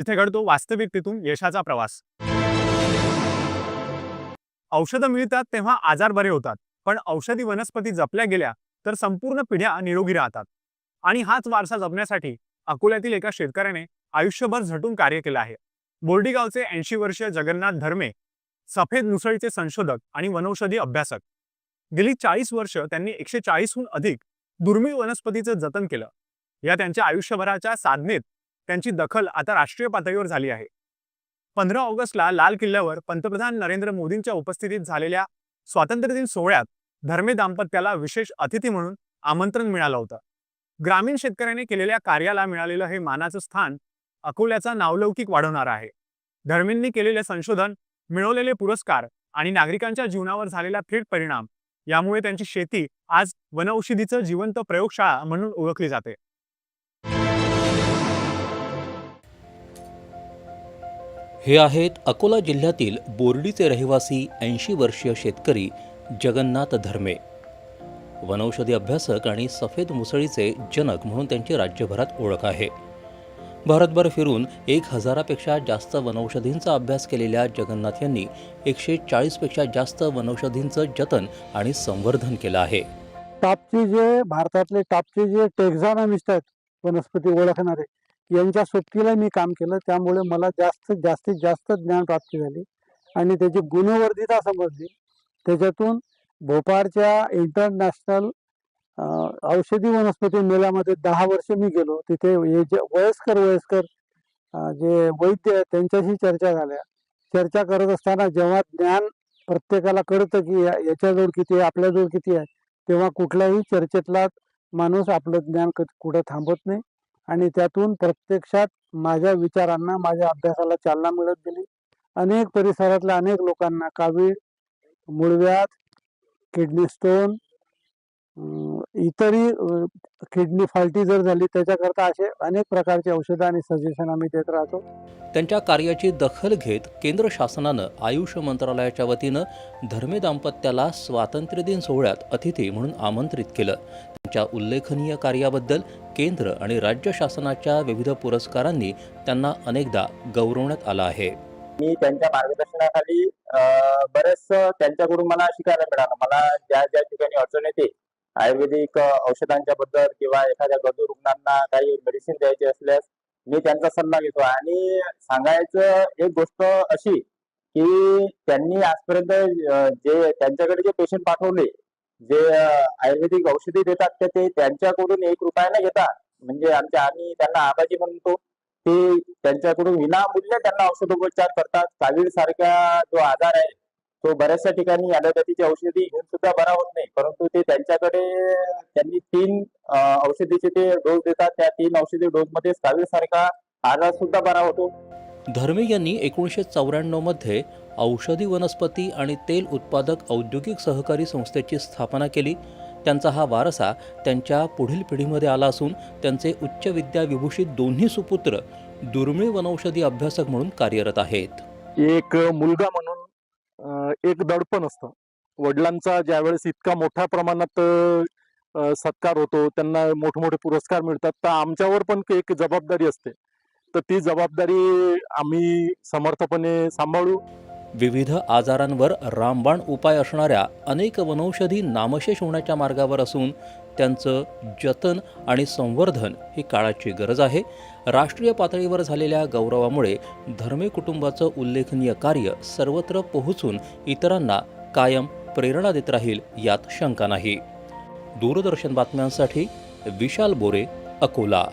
तिथे घडतो वास्तविकतेतून यशाचा प्रवास. औषधं मिळतात तेव्हा आजार बरे होतात पण औषधी वनस्पती जपल्या गेल्या तर संपूर्ण पिढ्या निरोगी राहतात. आणि हाच वारसा जपण्यासाठी अकोल्यातील एका शेतकऱ्याने आयुष्यभर झटून कार्य केलं आहे. बोर्डीगावचे ऐंशी वर्षीय जगन्नाथ धर्मे सफेद मुसळीचे संशोधक आणि वनौषधी अभ्यासक. गेली चाळीस वर्ष त्यांनी एकशे चाळीसहून अधिक दुर्मिळ वनस्पतीचं जतन केलं. या त्यांच्या आयुष्यभराच्या साधनेत त्यांची दखल आता राष्ट्रीय पातळीवर झाली आहे. पंधरा ऑगस्टला लाल किल्ल्यावर पंतप्रधान नरेंद्र मोदींच्या उपस्थितीत झालेल्या स्वातंत्र्यदिन सोहळ्यात धर्मे दाम्पत्याला विशेष अतिथी म्हणून आमंत्रण मिळालं होतं. ग्रामीण शेतकऱ्याने केलेल्या कार्याला मिळालेलं हे मानाचं स्थान अकोल्याचा नावलौकिक वाढवणार आहे. धर्मेंनी केलेले संशोधन मिळवलेले पुरस्कार आणि नागरिकांच्या जीवनावर झालेला थेट परिणाम यामुळे त्यांची शेती आज वनौषधीचं जिवंत प्रयोगशाळा म्हणून ओळखली जाते. हे आहेत अकोला जिल्ह्यातील बोर्डीचे रहिवासी ऐंशी वर्षीय शेतकरी जगन्नाथ धर्मे. वनौषधी अभ्यासक आणि सफेद मुसळीचे जनक म्हणून त्यांची राज्यभरात ओळख आहे. भारतभर फिरून एक हजारापेक्षा जास्त वनौषधींचा अभ्यास केलेल्या जगन्नाथ यांनी एकशे चाळीसपेक्षा जास्त वनौषधींचं जतन आणि संवर्धन केलं आहे. टॉपचे जे भारतातले टॉपचे जे टेक्झॉनॉमिस्ट आहेत वनस्पती ओळखणारे. यांच्या सोबतीला मी काम केलं. त्यामुळे मला जास्त जास्तीत जास्त ज्ञान प्राप्ती झाली. आणि त्याची गुणवर्धिता समजली. त्याच्यातून भोपाळच्या इंटरनॅशनल औषधी वनस्पती मेळ्यामध्ये दहा वर्ष मी गेलो. तिथे हे जे वयस्कर वयस्कर जे वैद्य आहे त्यांच्याशी चर्चा झाल्या. चर्चा करत असताना जेव्हा ज्ञान प्रत्येकाला कळतं की या- याच्याजवळ किती आहे आपल्याजवळ किती आहे तेव्हा कुठल्याही चर्चेतला माणूस आपलं ज्ञान क- कुठं थांबत नाही. आणि त्यातून प्रत्यक्षात माझ्या विचारांना माझ्या अभ्यासाला चालना मिळत गेली. अनेक परिसरातल्या अनेक लोकांना कावीळ मुळव्याध किडनी स्टोन इतरही किडनी फॉल्टी जर झाली त्याच्याकरता असे अनेक प्रकारचे औषधं आणि सजेशन आम्ही देत राहतो. त्यांच्या कार्याची दखल घेत केंद्र शासनानं आयुष मंत्रालयाच्या वतीनं धर्मे दाम्पत्याला स्वातंत्र्यदिन सोहळ्यात अतिथी म्हणून आमंत्रित केलं. त्यांच्या उल्लेखनीय कार्याबद्दल केंद्र आणि राज्य शासनाच्या विविध पुरस्कारांनी त्यांना अनेकदा गौरवण्यात आलं आहे. मी त्यांच्या मार्गदर्शनाखाली बरेच त्यांच्याकडून मला शिकायला मिळालं. मला ज्या ज्या ठिकाणी अडचण येते आयुर्वेदिक औषधांच्या बद्दल किंवा एखाद्या गरजू रुग्णांना काही मेडिसिन द्यायची असल्यास मी त्यांचा सल्ला घेतो. आणि सांगायचं एक गोष्ट अशी की त्यांनी आजपर्यंत जे त्यांच्याकडे जे पेशंट पाठवले जे आयुर्वेदिक औषधी देतात तर ते त्यांच्याकडून एक रुपया न घेता म्हणजे आमच्या आम्ही त्यांना आबाजी म्हणतो ते त्यांच्याकडून विनामूल्य त्यांना औषधोपचार करतात. कावीळ जो आजार आहे तो बऱ्याचशा ठिकाणी ॲलोपॅथीची औषधी घेऊन सुद्धा बरा होत नाही. परंतु ते त्यांच्याकडे त्यांनी तीन औषधीचे ते डोस देतात. त्या तीन औषधी डोस मध्ये सारखा आजार सुद्धा बरा होतो. धर्मे यांनी एकोणीसशे चौऱ्याण्णवमध्ये औषधी वनस्पती आणि तेल उत्पादक औद्योगिक सहकारी संस्थेची स्थापना केली. त्यांचा हा वारसा त्यांच्या पुढील पिढीमध्ये आला असून त्यांचे उच्च विद्या विभूषित दोन्ही सुपुत्र दुर्मिळ वनौषधी अभ्यासक म्हणून कार्यरत आहेत. एक मुलगा म्हणून एक दडपण असतं. वडिलांचा ज्यावेळेस इतका मोठ्या प्रमाणात सत्कार होतो त्यांना मोठमोठे पुरस्कार मिळतात तर आमच्यावर पण एक जबाबदारी असते. तर ती जबाबदारी आम्ही समर्थपणे सांभाळू. विविध आजारांवर रामबाण उपाय असणाऱ्या अनेक वनौषधी नामशेष होण्याच्या मार्गावर असून त्यांचं जतन आणि संवर्धन ही काळाची गरज आहे. राष्ट्रीय पातळीवर झालेल्या गौरवामुळे धर्मे कुटुंबाचं उल्लेखनीय कार्य सर्वत्र पोहोचून इतरांना कायम प्रेरणा देत राहील यात शंका नाही. दूरदर्शन बातम्यांसाठी विशाल बोरे अकोला.